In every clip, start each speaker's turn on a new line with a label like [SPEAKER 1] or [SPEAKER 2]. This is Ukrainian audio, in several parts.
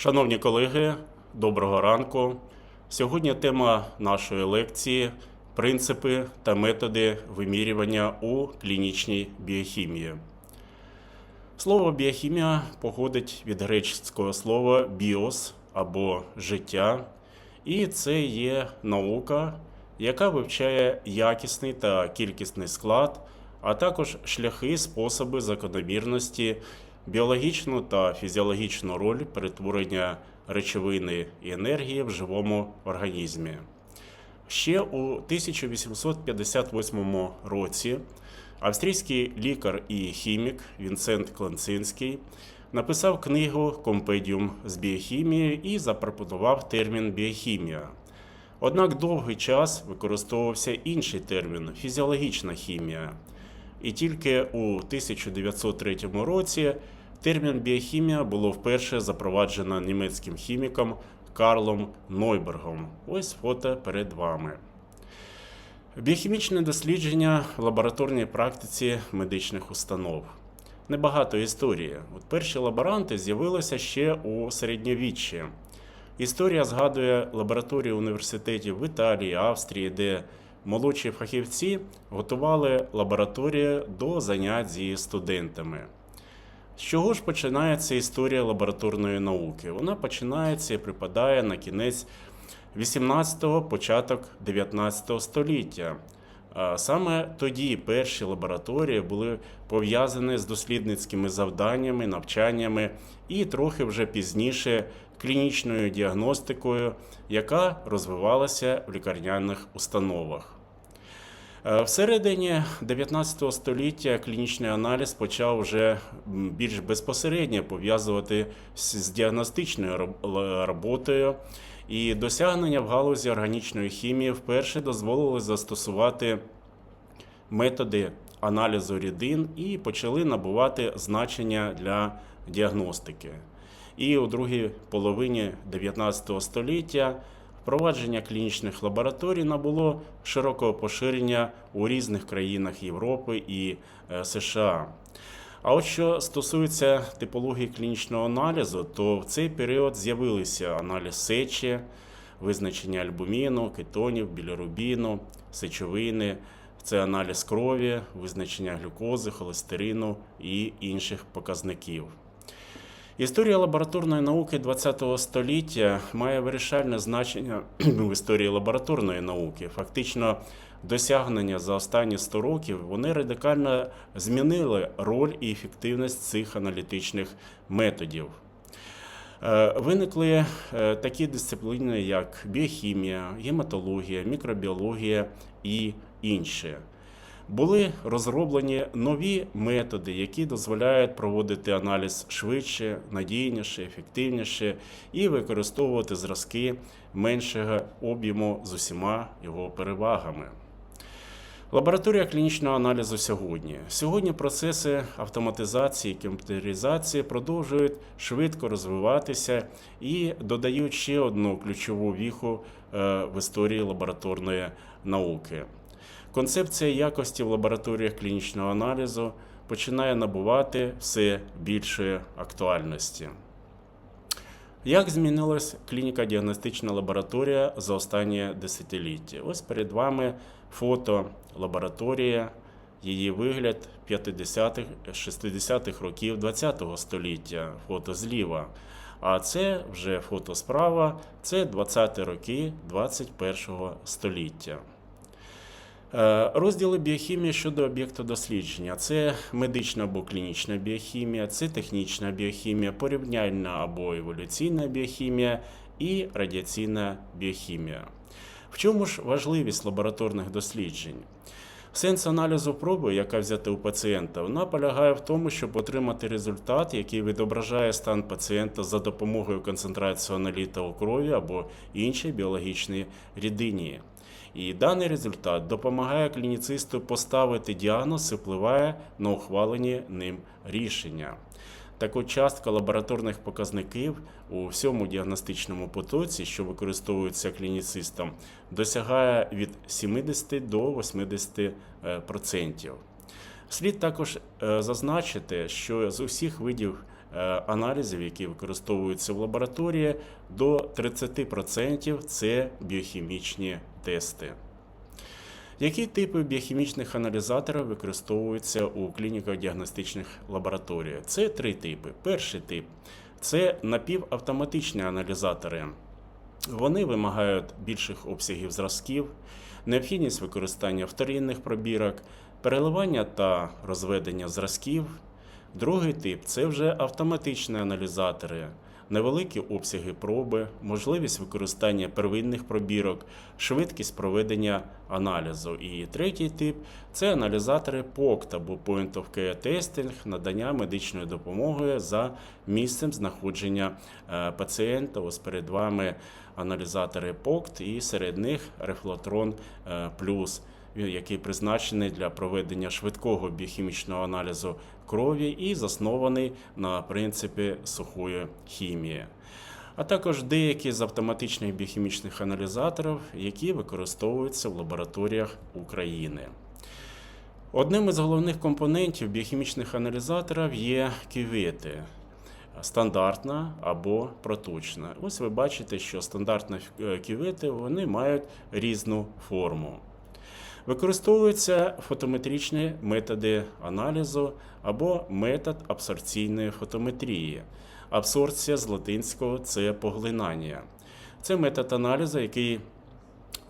[SPEAKER 1] Шановні колеги, доброго ранку. Сьогодні тема нашої лекції принципи та методи вимірювання у клінічній біохімії. Слово біохімія походить від греческого слова біос або життя, і це є наука, яка вивчає якісний та кількісний склад, а також шляхи, способи закономірності, біологічну та фізіологічну роль перетворення речовини і енергії в живому організмі. Ще у 1858 році австрійський лікар і хімік Вінсент Кланцинський написав книгу Компедіум з біохімії і запропонував термін біохімія. Однак довгий час використовувався інший термін фізіологічна хімія. І тільки у 1903 році термін біохімія було вперше запроваджено німецьким хіміком Карлом Нойбергом. Ось фото перед вами. Біохімічне дослідження в лабораторній практиці медичних установ. Небагато історії. От перші лаборанти з'явилися ще у середньовіччі. Історія згадує лабораторії університетів в Італії, Австрії, де молодші фахівці готували лабораторії до занять зі студентами. З чого ж починається історія лабораторної науки? Вона починається і припадає на кінець 18-го, початок 19 століття. Саме тоді перші лабораторії були пов'язані з дослідницькими завданнями, навчаннями і трохи вже пізніше клінічною діагностикою, яка розвивалася в лікарняних установах. Е, Всередині 19 століття клінічний аналіз почав вже більш безпосередньо пов'язувати з діагностичною роботою, і досягнення в галузі органічної хімії вперше дозволили застосувати методи аналізу рідин і почали набувати значення для діагностики. І у другій половині 19 століття впровадження клінічних лабораторій набуло широкого поширення у різних країнах Європи і е, США. А от що стосується типології клінічного аналізу, то в цей період з'явилися аналіз сечі, визначення альбуміну, кетонів, білірубіну, сечовини, це аналіз крові, визначення глюкози, холестерину і інших показників. Історія лабораторної науки ХХ століття має вирішальне значення в історії лабораторної науки. Фактично, досягнення за останні 100 років вони радикально змінили роль і ефективність цих аналітичних методів. Е, Виникли е, такі дисципліни, як біохімія, гематологія, мікробіологія і інші. Були розроблені нові методи, які дозволяють проводити аналіз швидше, надійніше, ефективніше і використовувати зразки меншого об'єму з усіма його перевагами. Лабораторія клінічного аналізу сьогодні. Сьогодні процеси автоматизації, комп'ютеризації продовжують швидко розвиватися і додають ще одну ключову віху е, в історії лабораторної науки. Концепція якості в лабораторіях клінічного аналізу починає набувати все більшої актуальності. Як змінилась клініка діагностична лабораторія за останнє десятиліття? Ось перед вами фото лабораторії, її вигляд 50-х, 60-х років ХХ століття, фото зліва. А це вже фото справа, це 20-ті роки 21 століття. Е, Розділи біохімії щодо об'єкту дослідження: це медична або клінічна біохімія, це технічна біохімія, порівняльна або еволюційна біохімія і радіаційна біохімія. В чому ж важливість лабораторних досліджень? Сенс аналізу проби, яка взята у пацієнта, вона полягає в тому, щоб отримати результат, який відображає стан пацієнта за допомогою концентрації аналіта у крові або іншій біологічній рідині. І даний результат допомагає клініцисту поставити діагноз і впливає на ухвалені ним рішення. Так от частка лабораторних показників у всьому діагностичному потоці, що використовується клініцистом, досягає від 70 до 80%. е. Слід також е, зазначити, що з усіх видів е, аналізів, які використовуються в лабораторії, до 30% це біохімічні тести. Які типи біохімічних аналізаторів використовуються у клініко-діагностичних лабораторіях? Це три типи. Перший тип це напівавтоматичні аналізатори. Вони вимагають більших обсягів зразків, необхідність використання вторинних пробірок, переливання та розведення зразків. Другий тип це вже автоматичні аналізатори, невеликі обсяги проби, можливість використання первинних пробірок, швидкість проведення аналізу. І третій тип це аналізатори POCT або Point of Care Testing, надання медичної допомоги за місцем знаходження е, пацієнта. Ось перед вами аналізатори POCT і серед них Reflotron е, Plus який призначений для проведення швидкого біохімічного аналізу крові і заснований на принципі сухої хімії. А також деякі з автоматичних біохімічних аналізаторів, які використовуються в лабораторіях України. Одним із головних компонентів біохімічних аналізаторів є кювети. Стандартна або проточна. Ось ви бачите, що стандартні е, кювети вони мають різну форму. Використовуються фотометричні методи аналізу або метод абсорбційної фотометрії. Абсорбція з латинського це поглинання. Це метод аналізу, який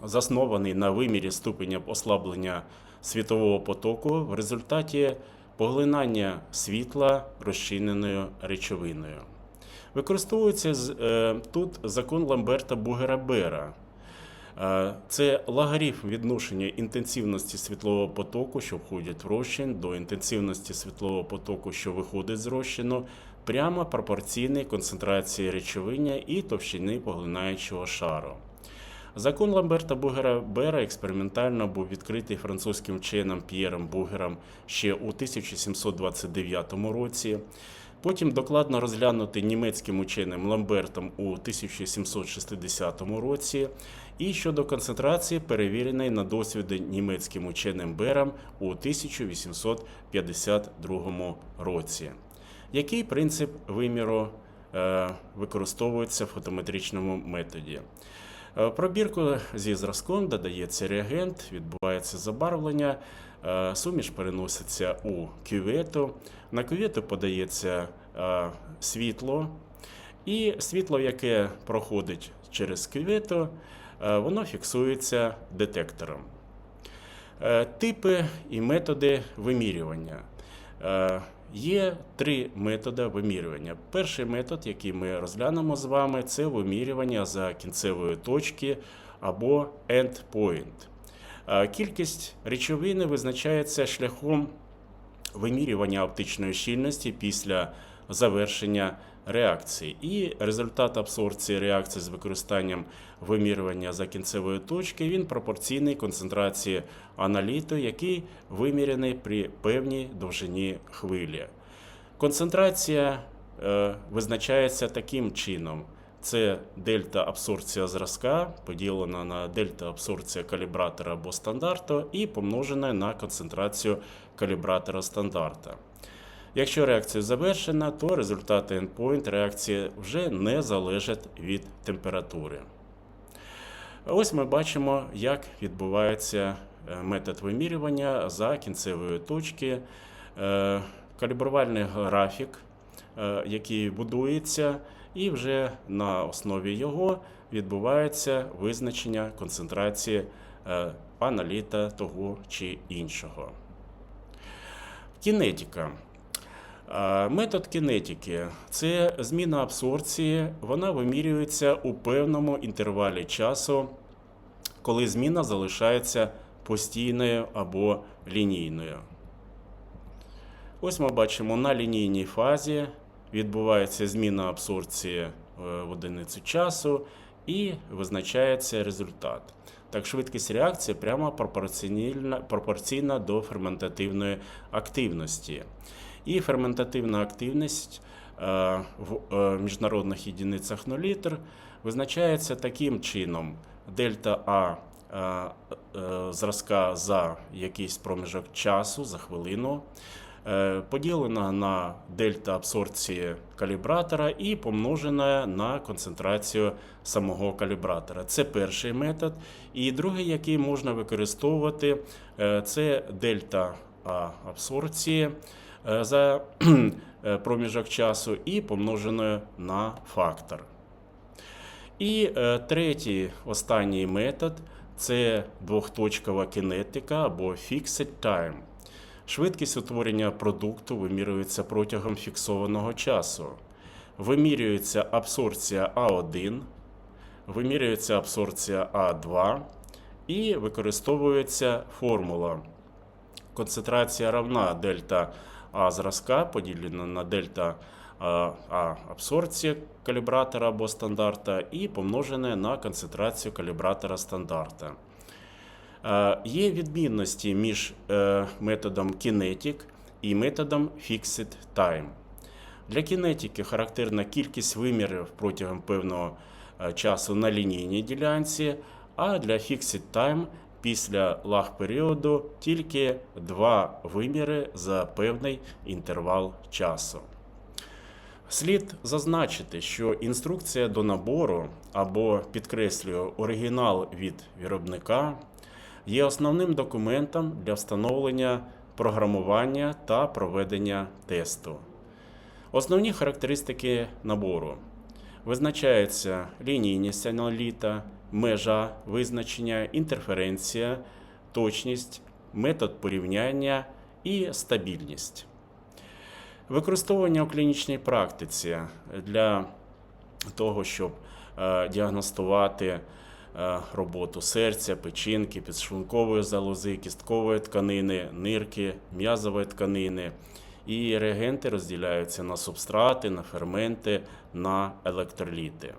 [SPEAKER 1] заснований на вимірі ступеня ослаблення світового потоку в результаті поглинання світла розчиненою речовиною. Використовується е, тут закон Ламберта Бугера-Бера. Е, Це логарифм відношення інтенсивності світлового потоку, що входить в розчин, до інтенсивності світлового потоку, що виходить з розчину, прямо пропорційний концентрації речовиння і товщини поглинаючого шару. Закон Ламберта Бугера Бера експериментально був відкритий французьким вченим П'єром Бугером ще у 1729 році. Потім докладно розглянути німецьким ученим Ламбертом у 1760 році, і щодо концентрації перевірений на досвіди німецьким ученим Бером у 1852 році. Який принцип виміру е, використовується в фотометричному методі? Е, Пробірку зі зразком додається реагент, відбувається забарвлення, суміш переноситься у кювету. На кювету подається е, світло, і світло, яке проходить через кювету, е, воно фіксується детектором. Е, Типи і методи вимірювання. Е, Є три методи вимірювання. Перший метод, який ми розглянемо з вами, це вимірювання за кінцевої точки або endpoint. Е, Кількість речовини визначається шляхом вимірювання оптичної щільності після завершення реакції. І результат абсорбції реакції з використанням вимірювання за кінцевої точки він пропорційний концентрації аналіту, який вимірений при певній довжині хвилі. Концентрація е, визначається таким чином. Це дельта абсорбція зразка, поділена на дельта абсорбція калібратора або стандарту, і помножена на концентрацію калібратора стандарта. Якщо реакція завершена, то результати endpoint реакції вже не залежать від температури. Ось ми бачимо, як відбувається е, метод вимірювання за кінцевої точки. Е, Калібрувальний графік, е, який будується, і вже на основі його відбувається визначення концентрації е, аналіта того чи іншого. Кінетика. Е, Метод кінетики це зміна абсорбції, вона вимірюється у певному інтервалі часу, коли зміна залишається постійною або лінійною. Ось ми бачимо на лінійній фазі відбувається зміна абсорбції е, в одиницю часу і визначається результат. Так, швидкість реакції прямо пропорційна, пропорційна до ферментативної активності. І ферментативна активність е, в е, міжнародних єдиницях на літр визначається таким чином: дельта А е, е, зразка за якийсь проміжок часу, за хвилину. Е, поділена на дельта абсорбції калібратора і помножена на концентрацію самого калібратора. Це перший метод. І другий, який можна використовувати, е, це дельта абсорбції е, за проміжок часу і помноженою на фактор. І третій, останній метод це двохточкова кінетика або Fixed Time. Швидкість утворення продукту вимірюється протягом фіксованого часу. Вимірюється абсорбція А1, вимірюється абсорбція А2 і використовується формула. Концентрація равна дельта А зразка поділена на дельта а, А калібратора або стандарта і помножене на концентрацію калібратора стандарта. Е, Є відмінності між е, методом Kinetic і методом Fixed Time. Для кінетики характерна кількість вимірів протягом певного е, часу на лінійній ділянці, а для Fixed Time після лаг періоду тільки два виміри за певний інтервал часу. Слід зазначити, що інструкція до набору або підкреслюю оригінал від виробника є основним документом для встановлення програмування та проведення тесту. Основні характеристики набору визначається лінійність аналіта, межа визначення, інтерференція, точність, метод порівняння і стабільність. Використовування у клінічній практиці для того, щоб е, діагностувати роботу серця, печінки, підшлункової залози, кісткової тканини, нирки, м'язової тканини. І реагенти розділяються на субстрати, на ферменти, на електроліти.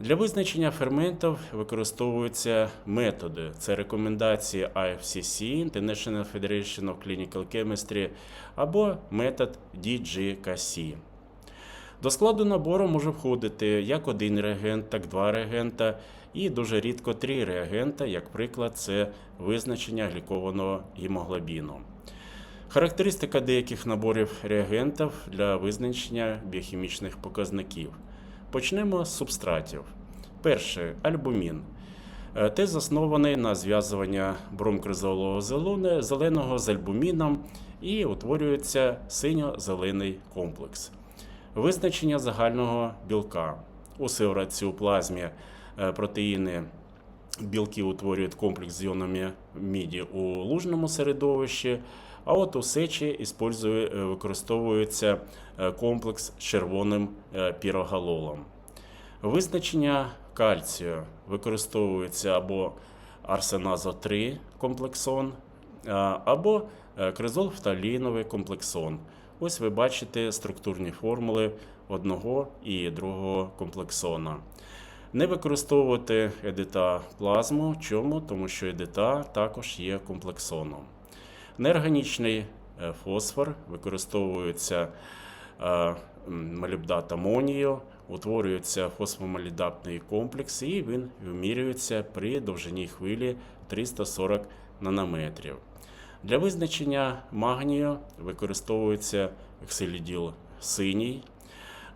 [SPEAKER 1] Для визначення ферментів використовуються методи. Це рекомендації IFCC, International Federation of Clinical Chemistry, або метод DGKC. До складу набору може входити як один реагент, так два реагента, і дуже рідко три реагента, як приклад, це визначення глікованого гемоглобіну. Характеристика деяких наборів реагентів для визначення біохімічних показників. Почнемо з субстратів. Перше альбумін. Е, Тест заснований на зв'язування бромкризолового зелоне- зеленого з альбуміном і утворюється синьо-зелений комплекс. Визначення загального білка. У севраціоплазмі е, протеїни білки утворюють комплекс з іонами міді у лужному середовищі, а от у сечі е, використовується е, комплекс з червоним е, пірогалолом. Визначення кальцію використовується або арсеназо 3 комплексон, або е, кризолфталіновий комплексон. Ось ви бачите структурні формули одного і другого комплексона. Не використовувати едита плазму. Чому? Тому що едита також є комплексоном. Неорганічний е, фосфор використовується е, молібдат амонію, утворюється фосфомолібдатний комплекс, і він вимірюється при довжині хвилі 340 нанометрів. Для визначення магнію використовується екселіділ синій.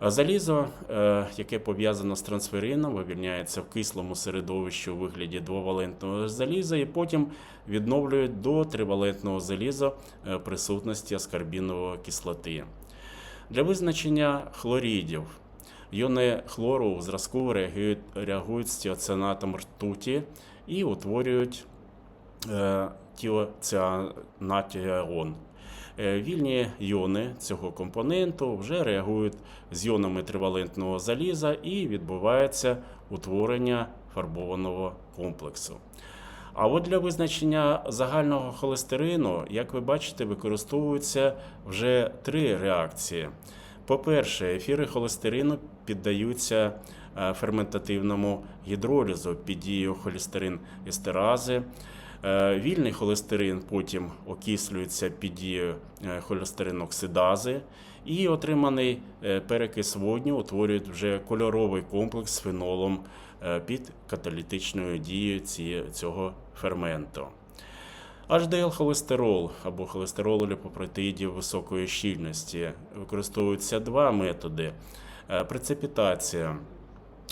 [SPEAKER 1] Залізо, е, яке пов'язано з трансферином, вивільняється в кислому середовищі у вигляді двовалентного заліза і потім відновлюють до тривалентного заліза е, присутності аскарбінової кислоти. Для визначення хлорідів іони хлору у зразку реагують, реагують з тіоціанатом ртуті і утворюють е. Е, Вільні іони цього компоненту вже реагують з іонами тривалентного заліза і відбувається утворення фарбованого комплексу. А от для визначення загального холестерину, як ви бачите, використовуються вже три реакції. По-перше, ефіри холестерину піддаються е, ферментативному гідролізу під дією холестерин естерази. Е, Вільний холестерин потім окислюється під дією е, холестериноксидази, і отриманий е, перекис водню утворює вже кольоровий комплекс з фенолом під каталітичною дією цього ферменту. HDL-холестерол або холестерол ліпопротеїдів високої щільності. Використовуються два методи. Прецепітація.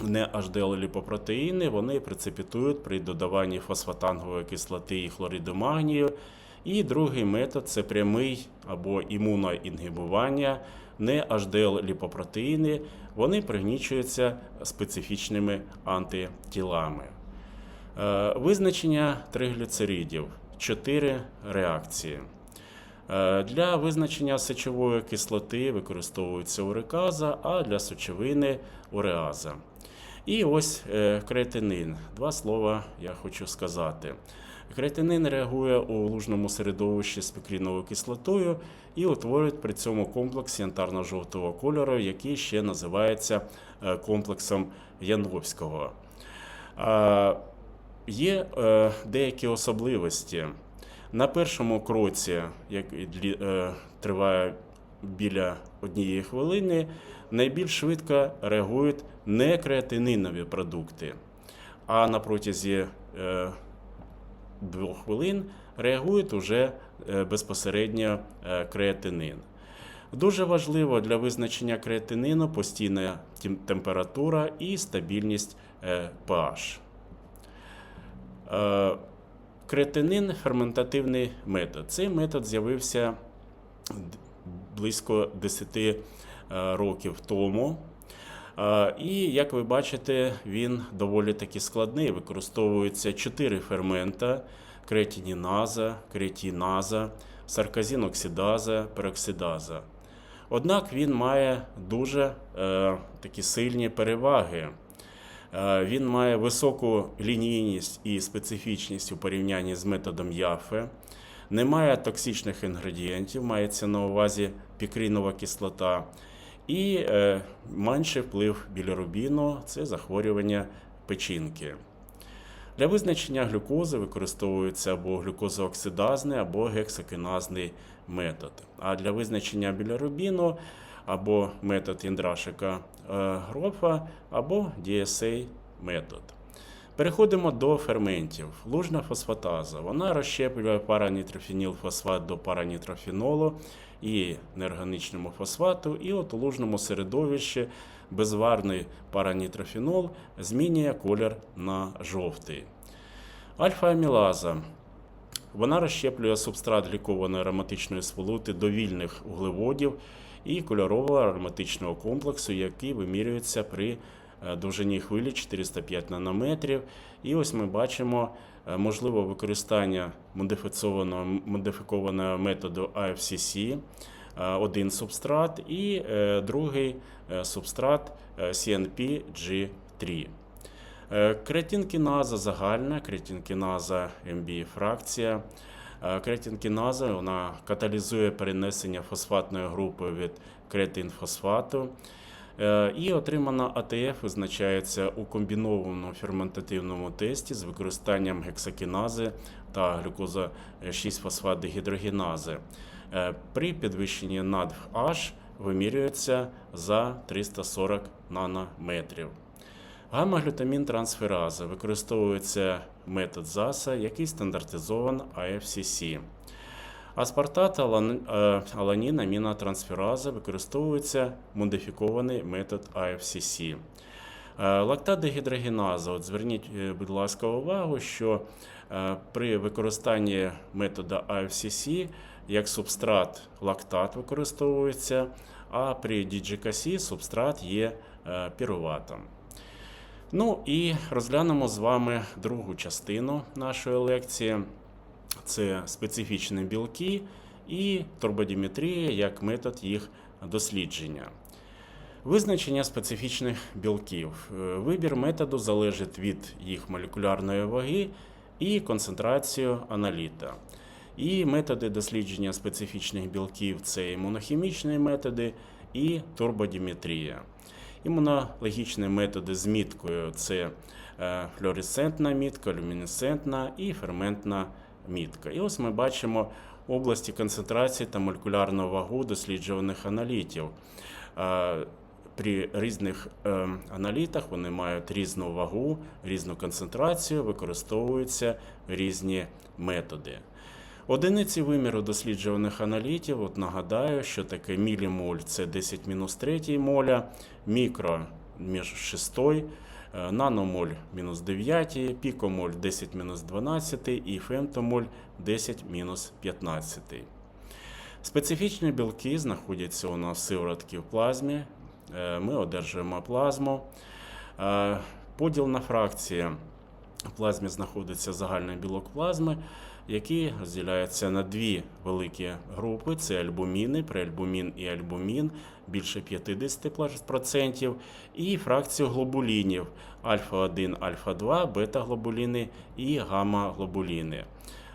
[SPEAKER 1] Не HDL-ліпопротеїни, вони прецепітують при додаванні фосфатангової кислоти і хлориду магнію. І другий метод це прямий або імуноінгібування, не HDL-ліпопротеїни, вони пригнічуються специфічними антитілами. Е, Визначення тригліцеридів. Чотири реакції. Е, Для визначення сечової кислоти використовується уреказа, а для сечовини уреаза. І ось е, креатинин. Два слова я хочу сказати. Креатинин реагує у лужному середовищі з пікріновою кислотою і утворює при цьому комплекс янтарно-жовтого кольору, який ще називається е, комплексом Яновського. Є е, деякі особливості. На першому кроці, який триває біля однієї хвилини, найбільш швидко реагують не креатининові продукти, а на протязі е, двох хвилин реагують уже е, безпосередньо е, креатинин. Дуже важливо для визначення креатинину постійна температура і стабільність е, pH. Креатинин ферментативний метод. Цей метод з'явився близько 10 е, років тому. Е, І, як ви бачите, він доволі таки складний. Використовується 4 фермента: креатиніназа, креатиназа, сарказіноксидаза, пероксидаза. Однак він має дуже е, такі сильні переваги. Е, Він має високу лінійність і специфічність у порівнянні з методом Яфе. Немає токсичних інгредієнтів, мається на увазі пікринова кислота. І е, менший вплив білірубіну це захворювання печінки. Для визначення глюкози використовується або глюкозооксидазний, або гексокіназний метод. А для визначення білірубіну або метод Індрашика е, Грофа, або DSA метод. Переходимо до ферментів. Лужна фосфатаза. Вона розщеплює паранітрофінілфосфат до паранітрофінолу і неорганічному фосфату, і от у лужному середовищі безварний паранітрофінол змінює колір на жовтий. Альфа-амілаза. Вона розщеплює субстрат глікованої ароматичної сполути до вільних углеводів і кольорового ароматичного комплексу, який вимірюється при довжині хвилі 405 нанометрів. І ось ми бачимо е, можливе використання модифікованого методу AFCC, е, один субстрат і е, другий е, субстрат е, CNP-G3. Е, Креатинкіназа загальна, креатинкіназа МБ фракція. Е, Креатинкіназа вона каталізує перенесення фосфатної групи від креатинфосфату. Е, І отримана АТФ визначається у комбінованому ферментативному тесті з використанням гексакінази та глюкоза 6-фосфат дегідрогенази. Е, При підвищенні надв H вимірюється за 340 нанометрів. Гамма-глютамін трансфераза використовується метод ЗАСа, який стандартизован AFCC. Аспартат е, аланін використовується модифікований метод AFCC. Е, Лактат дегідрогеназа. От зверніть, е, будь ласка, увагу, що при використанні метода AFCC як субстрат лактат використовується, а при DGKC субстрат є піруватом. Ну і розглянемо з вами другу частину нашої лекції. Це специфічні білки і турбодіметрія як метод їх дослідження. Визначення специфічних білків. Е, Вибір методу залежить від їх молекулярної ваги і концентрації аналіта. І методи дослідження специфічних білків це імунохімічні методи і турбодіметрія. Імунологічні методи з міткою це е, флуоресцентна мітка, люмінесцентна і ферментна мітка. І ось ми бачимо області концентрації та молекулярну вагу досліджуваних аналітів. Е, При різних е, аналітах вони мають різну вагу, різну концентрацію, використовуються різні методи. Одиниці виміру досліджуваних аналітів, от нагадаю, що таке мілімоль це 10-3 моля, мікро між 6, е, наномоль мінус 9, пікомоль 10 мінус 12 і фемтомоль 10 мінус 15. Специфічні білки знаходяться у нас в сиворотці в плазмі. Е, Ми одержуємо плазму. Е, Поділ на фракції в плазмі знаходиться загальний білок плазми, який розділяється на дві великі групи: це альбуміни, преальбумін і альбумін, більше 50%, і фракцію глобулінів альфа-1, альфа-2, бета-глобуліни і гамма-глобуліни.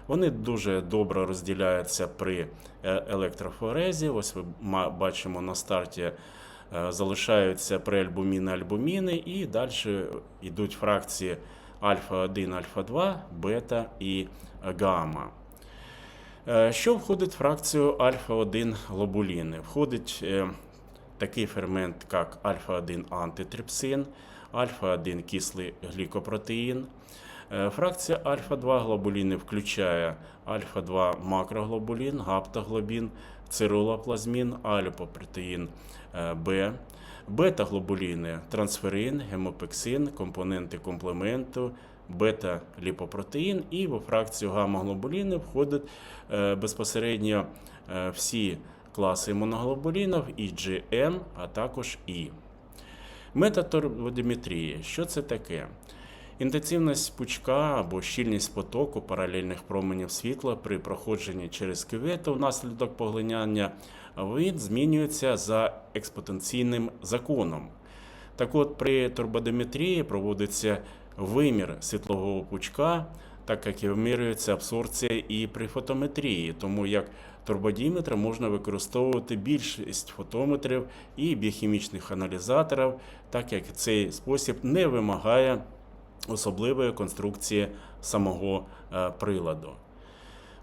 [SPEAKER 1] Вони дуже добре розділяються при е, електрофорезі. Ось ма- бачимо на старті е, залишаються преальбуміни, альбуміни, і далі йдуть фракції альфа-1, альфа-2, бета і гамма. Е, Що входить в фракцію альфа-1 глобуліни? Входить е, такий фермент, як альфа-1 антитрипсин, альфа-1 кислий глікопротеїн. Е, Фракція альфа-2 глобуліни включає альфа-2 макроглобулін, гаптоглобін, цирулоплазмін, аліпопротеїн е, Б, бета-глобуліни, трансферин, гемопексин, компоненти комплементу, бета-ліпопротеїн і во фракцію гамма-глобуліни входять е, безпосередньо е, всі класи імуноглобулінів, і GM, а також І. Метод. Що це таке? Інтенсивність пучка або щільність потоку паралельних променів світла при проходженні через кювету внаслідок поглиняння він змінюється за експотенційним законом. Так от, при турбодиметрії проводиться вимір світлового пучка, так як і вимірюється абсорбція і при фотометрії, тому як турбодіметр можна використовувати більшість фотометрів і біохімічних аналізаторів, так як цей спосіб не вимагає особливої конструкції самого е, приладу.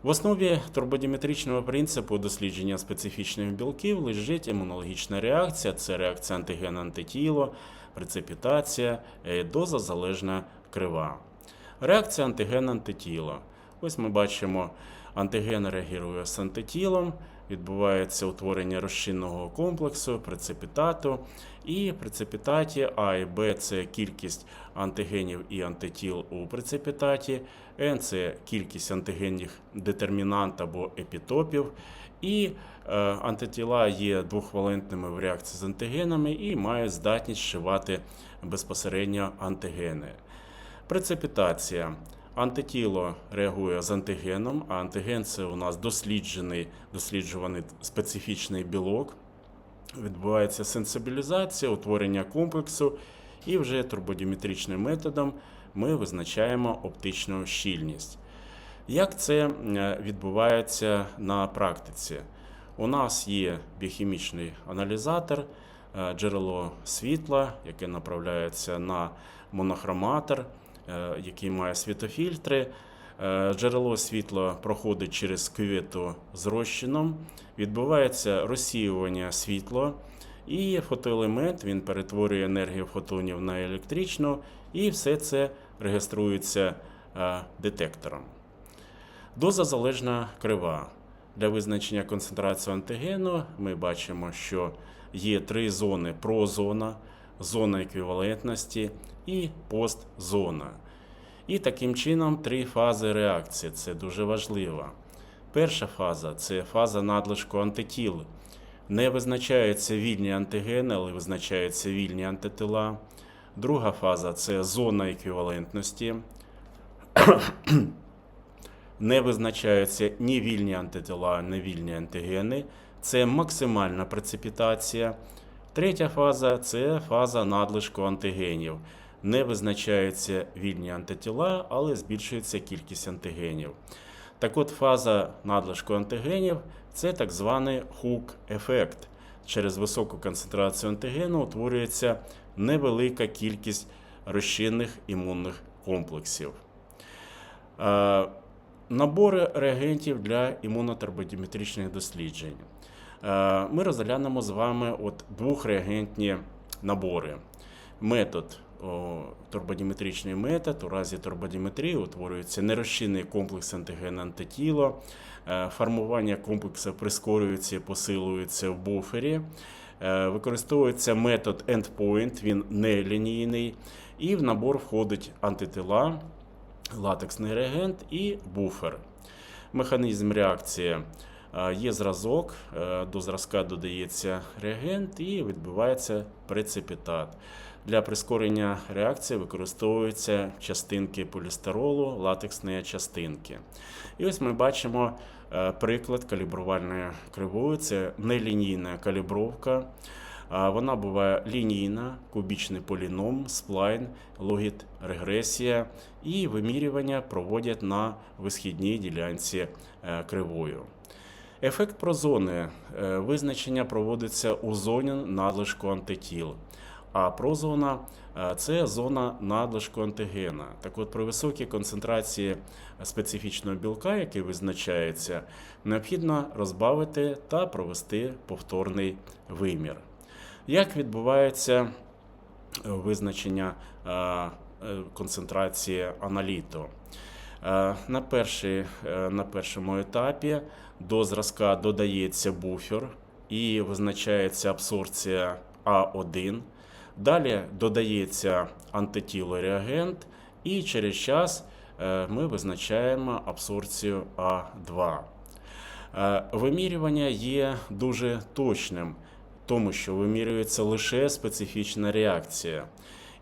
[SPEAKER 1] В основі турбодіметричного принципу дослідження специфічних білків лежить імунологічна реакція, це реакція антиген-антитіло, прецепітація, е, доза-залежна крива. Реакція антиген-антитіло. Ось ми бачимо, антиген реагує з антитілом, відбувається утворення розчинного комплексу, прецепітату. І прецепітаті А і Б це кількість антигенів і антитіл у прецепітаті, Н це кількість антигенів детермінант або епітопів. І е, антитіла є двохвалентними в реакції з антигенами і мають здатність зшивати безпосередньо антигени. Прецепітація. Антитіло реагує з антигеном, а антиген це у нас досліджений, досліджуваний специфічний білок. Відбувається сенсибілізація, утворення комплексу, і вже турбодіметричним методом ми визначаємо оптичну щільність. Як це е, відбувається на практиці? У нас є біохімічний аналізатор, е, джерело світла, яке направляється на монохроматор, який має світофільтри. Е, Джерело світла проходить через кювету з розчином, відбувається розсіювання світла, і фотоелемент він перетворює енергію фотонів на електричну, і все це реєструється е, детектором. Доза залежна крива. Для визначення концентрації антигену ми бачимо, що є три зони: прозона, зона еквівалентності і постзона. І таким чином три фази реакції. Це дуже важливо. Перша фаза це фаза надлишку антитіл. Не визначаються вільні антигени, але визначаються вільні антитила. Друга фаза це зона еквівалентності. Не визначаються ні вільні антитила, ні вільні антигени. Це максимальна прецепітація. Третя фаза це фаза надлишку антигенів. Не визначаються вільні антитіла, але збільшується кількість антигенів. Так от фаза надлишку антигенів це так званий хук-ефект. Через високу концентрацію антигену утворюється невелика кількість розчинних імунних комплексів. Е, Набори реагентів для імунотурбодіметричних досліджень. Е, Ми розглянемо з вами от двохреагентні набори. Метод турбодіметричний метод. У разі турбодіметрії утворюється нерозчинний комплекс антиген-антитіло. Е, Формування комплексу прискорюється і посилується в буфері. Е, Використовується метод endpoint, він нелінійний, і в набор входить антитила, латексний реагент і буфер. Механізм реакції е, є зразок, до зразка додається реагент і відбувається прецепітат. Для прискорення реакції використовуються частинки полістиролу, латексні частинки. І ось ми бачимо е, приклад калібрувальної кривої. Це нелінійна калібровка. Вона буває лінійна, кубічний поліном, сплайн, логіт, регресія і вимірювання проводять на висхідній ділянці е, кривою. Ефект прозони е, визначення проводиться у зоні надлишку антитіл. А прозона е, це зона надлишку антигена. Так от, при високій концентрації специфічного білка, який визначається, необхідно розбавити та провести повторний вимір. Як відбувається е, визначення е, концентрації аналіту? На, перший, на першому етапі до зразка додається буфер і визначається абсорбція А1. Далі додається антитілореагент, і через час е, ми визначаємо абсорбцію А2. Е, Вимірювання є дуже точним, тому що вимірюється лише специфічна реакція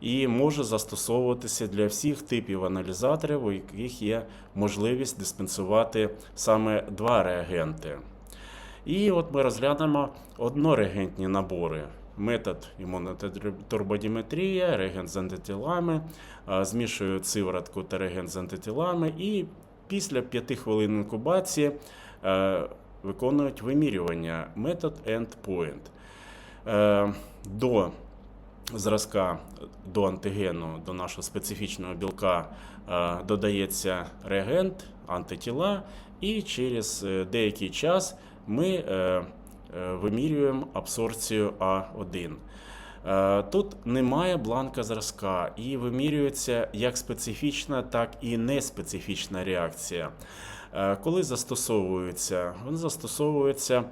[SPEAKER 1] і може застосовуватися для всіх типів аналізаторів, у яких є можливість диспенсувати саме два реагенти. І от ми розглянемо однорегентні набори. Метод імунотурбодіметрія, реагент з антитілами, змішую сиворотку та реагент з антитілами, і після 5 хвилин інкубації виконують вимірювання метод endpoint. До зразка до антигену, до нашого специфічного білка додається реагент, антитіла, і через е, деякий час ми е, е, вимірюємо абсорбцію А1. Е, Тут немає бланка зразка і вимірюється як специфічна, так і неспецифічна реакція. Коли застосовується, він застосовується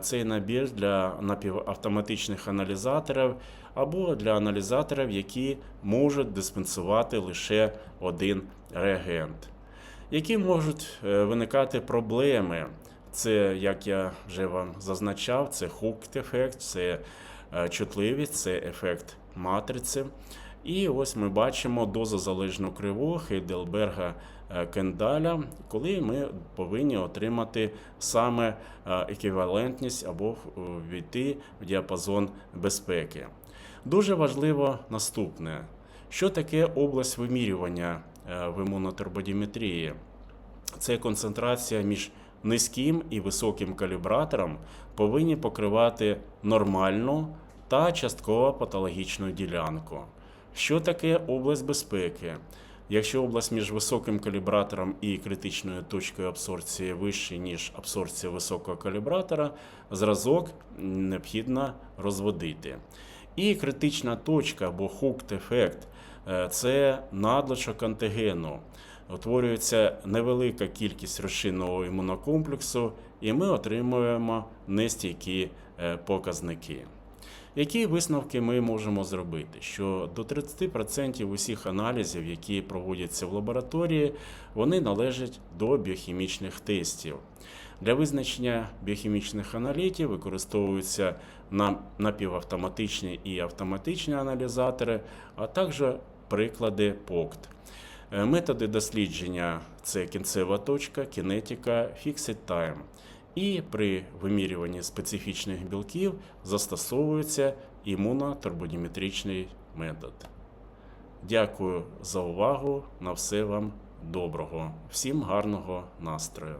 [SPEAKER 1] цей набір для напівавтоматичних аналізаторів або для аналізаторів, які можуть диспенсувати лише один реагент. Які можуть виникати проблеми? Це, як я вже вам зазначав, це hooked ефект, це е, чутливість, це ефект матриці. І ось ми бачимо дозозалежну криву Хейдельберга е, Кендаля, коли ми повинні отримати саме е, еквівалентність або війти в діапазон безпеки. Дуже важливо наступне: що таке область вимірювання в імунотурбодіметрії? Це концентрація між низьким і високим калібратором повинні покривати нормальну та частково патологічну ділянку. Що таке область безпеки? Якщо область між високим калібратором і критичною точкою абсорбції вища, ніж абсорбція високого калібратора, зразок необхідно розводити. І критична точка або hooked ефект е, це надлишок антигену. Утворюється невелика кількість розчинного імунокомплексу, і ми отримуємо нестійкі е, показники. Які висновки ми можемо зробити? Що до 30% усіх аналізів, які проводяться в лабораторії, вони належать до біохімічних тестів. Для визначення біохімічних аналітів використовуються напівавтоматичні і автоматичні аналізатори, а також приклади POCT. Е, Методи дослідження це кінцева точка, кінетика, fixed time. І при вимірюванні специфічних білків застосовується імунотурбодіметричний метод. Дякую за увагу. На все вам доброго. Всім гарного настрою.